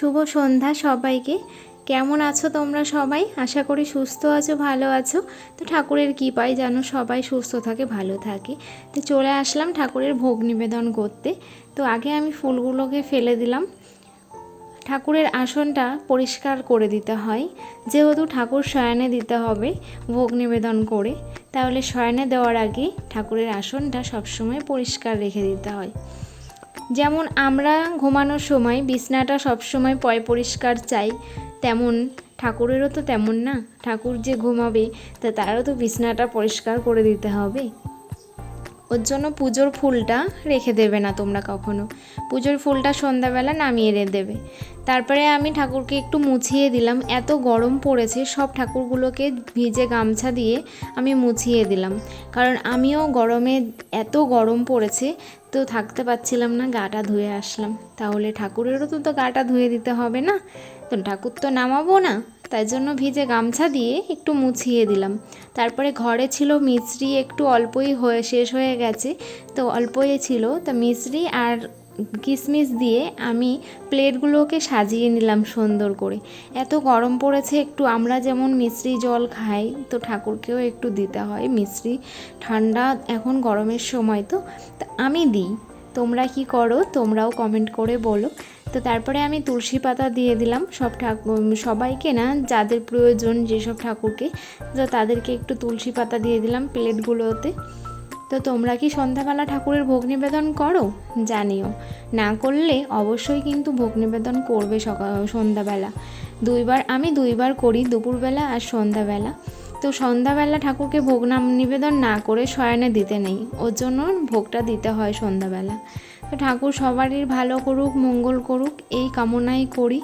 শুভ সন্ধ্যা সবাইকে। কেমন আছো তোমরা সবাই? আশা করি সুস্থ আছো, ভালো আছো। তো ঠাকুরের কী কৃপায় যেন সবাই সুস্থ থাকে, ভালো থাকে। তো চলে আসলাম ঠাকুরের ভোগ নিবেদন করতে। তো আগে আমি ফুলগুলোকে ফেলে দিলাম। ঠাকুরের আসনটা পরিষ্কার করে দিতে হয়। যেহেতু ঠাকুর শয়নে দিতে হবে ভোগ নিবেদন করে, তাহলে শয়নে দেওয়ার আগে ঠাকুরের আসনটা সবসময় পরিষ্কার রেখে দিতে হয়। যেমন আমরা ঘুমানোর সময় বিছনাটা সবসময় পয় পরিষ্কার চাই, তেমন ঠাকুরেরও তো তেমন না। ঠাকুর যে ঘুমাবে, তা তারও তো বিছনাটা পরিষ্কার করে দিতে হবে। ওর জন্য পুজোর ফুলটা রেখে দেবে না তোমরা কখনো। পুজোর ফুলটা সন্ধ্যাবেলা নামিয়ে রে দেবে। তারপরে আমি ঠাকুরকে একটু মুছিয়ে দিলাম। এত গরম পড়েছে, সব ঠাকুরগুলোকে ভিজে গামছা দিয়ে আমি মুছিয়ে দিলাম। কারণ আমিও গরমে এত গরম পড়েছে তো থাকতে পারছিলাম না গাটা ধুয়ে আসলাম। তাহলে ঠাকুরেরও তো তো গাটা ধুয়ে দিতে হবে না? তো ঠাকুর তো নামাবো না। তাই জন্য ভিজে গামছা দিয়ে একটু মুছিয়ে দিলাম। তারপরে ঘরে ছিল মিছরি, একটু অল্পই হয়ে, শেষ হয়ে গেছে, তো অল্পই ছিল। তা মিছরি আর কিশমিশ দিয়ে আমি প্লেটগুলোকে সাজিয়ে নিলাম সুন্দর করে। এত গরম পড়েছে, একটু আমরা যেমন মিশ্রি জল খাই, তো ঠাকুরকেও একটু দিতে হয়। মিশ্রি ঠান্ডা, এখন গরমের সময় তা আমি দিই। তোমরা কি করো, তোমরাও কমেন্ট করে বলো। তো তারপরে আমি তুলসী পাতা দিয়ে দিলাম। সব ঠাকুর সবাইকে না, যাদের প্রয়োজন যেসব ঠাকুরকে, তো তাদেরকে একটু তুলসী পাতা দিয়ে দিলাম প্লেটগুলোতে। তো তোমরা কি সন্ধ্যাবেলা ঠাকুরের ভোগ নিবেদন করো? জানিও। না করলে অবশ্যই কিন্তু ভোগ নিবেদন করবে সকাল সন্ধ্যাবেলা। দুইবার আমি দুইবার করি, দুপুরবেলা আর সন্ধ্যাবেলা। তো সন্ধ্যাবেলা ঠাকুরকে ভোগ নাম নিবেদন না করে শয়নে দিতে নেই। ওর জন্য ভোগটা দিতে হয় সন্ধ্যাবেলা। ঠাকুর সবারই ভালো করুক মঙ্গল করুক এই কামনাই করি।